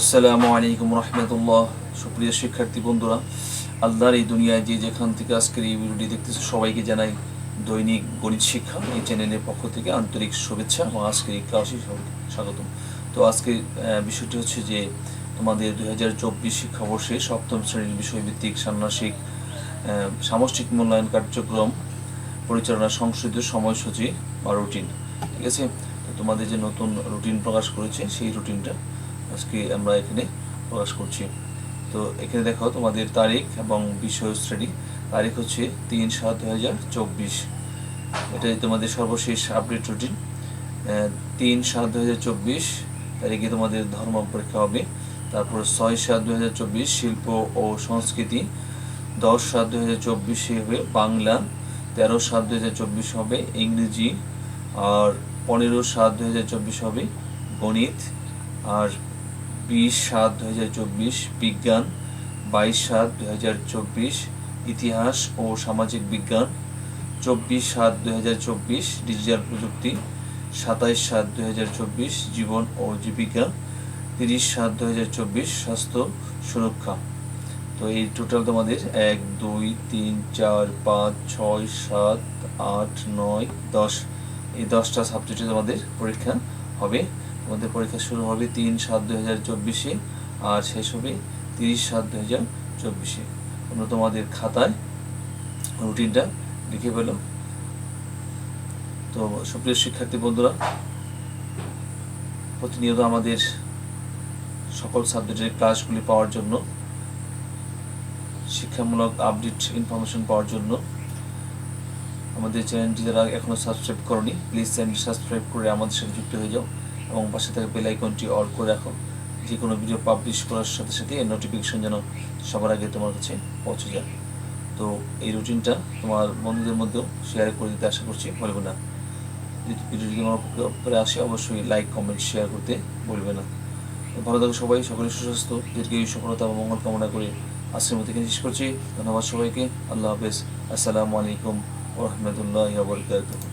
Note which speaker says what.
Speaker 1: আসসালামু আলাইকুম রহমতুল্লাহ সুপ্রিয় শিক্ষার্থী বন্ধুরা আল্লাহর এই দুনিয়ায় যে যেখান থেকে আজকের এই ভিডিওটি দেখতেছে সবাইকে জানাই দৈনিক গণিত শিক্ষা এই চ্যানেলের পক্ষ থেকে আন্তরিক শুভেচ্ছা এবং আজকের এই ক্লাসে স্বাগতম তো আজকের বিষয়টি হচ্ছে যে তোমাদের দুই হাজার চব্বিশ শিক্ষাবর্ষে সপ্তম শ্রেণীর বিষয়ভিত্তিক ষান্মাসিক সামষ্টিক মূল্যায়ন কার্যক্রম পরিচালনা সংসদীয় সময়সূচি বা রুটিন ঠিক আছে তোমাদের যে নতুন রুটিন প্রকাশ করেছে সেই রুটিনটা আজকে আমরা এখানে প্রকাশ করছি তো এখানে দেখো তোমাদের তারিখ এবং বিষয় শ্রেণী তারিখ হচ্ছে তিন সাত দু হাজার চব্বিশ এটাই তোমাদের সর্বশেষ আপডেট রুটিন তিন সাত দু হাজার চব্বিশ তারিখে তোমাদের ধর্ম পরীক্ষা হবে তারপর ছয় সাত দু হাজার চব্বিশ শিল্প ও সংস্কৃতি দশ সাত দু হাজার চব্বিশে হবে বাংলা তেরো সাত দু হাজার চব্বিশ হবে ইংরেজি আর পনেরো সাত দু হাজার চব্বিশ হবে গণিত আর বিশ সাত দু হাজার চব্বিশ বিজ্ঞান বাইশ সাত দু হাজার চব্বিশ ইতিহাস ও সামাজিক বিজ্ঞান চব্বিশ সাত দু হাজার চব্বিশ ডিজিটাল প্রযুক্তি সাতাইশ সাত দু হাজার চব্বিশ জীবন ও জীবিকা তিরিশ সাত দু হাজার চব্বিশ স্বাস্থ্য সুরক্ষা তো এই টোটাল তোমাদের এক দুই তিন চার পাঁচ ছয় সাত আট নয় দশ এই দশটা সাবজেক্টে তোমাদের পরীক্ষা হবে ওদের পরীক্ষা শুরু হবে তিন সাত দুই হাজার চব্বিশে আর শেষ হবে তিরিশ সাত দুই হাজার চব্বিশে তোমরা তোমাদের খাতায় রুটিনটা লিখে পেলো তো সুপ্রিয় শিক্ষার্থী বন্ধুরা প্রতিনিয়ত আমাদের সকল সাবজেক্টের ক্লাসগুলি পাওয়ার জন্য শিক্ষামূলক আপডেট ইনফরমেশন পাওয়ার জন্য আমাদের চ্যানেলটি যারা এখনও সাবস্ক্রাইব করনি প্লিজ চ্যানেলটি সাবস্ক্রাইব করে আমাদের সাথে যুক্ত হয়ে যাও এবং পাশে থাকা বেল আইকনটি অল করে রাখো যে কোনো ভিডিও পাবলিশ করার সাথে সাথে এর নোটিফিকেশন যেন সবার আগে তোমার কাছে পৌঁছে যায় তো এই রুটিনটা তোমার বন্ধুদের মধ্যেও শেয়ার করে দিতে আশা করছি বলবে না যদি ভিডিওটি তোমার উপরে আসে অবশ্যই লাইক কমেন্ট শেয়ার করতে বলবে না ভালো থাকো সবাই সকলে সুস্বাস্থ্য দীর্ঘ এই সফলতা এবং মঙ্গল কামনা করে আজকের মধ্যে শেষ করছি ধন্যবাদ সবাইকে আল্লাহ হাফেজ আসসালামু আলাইকুম ওরহমতুল্লাহ বরকাত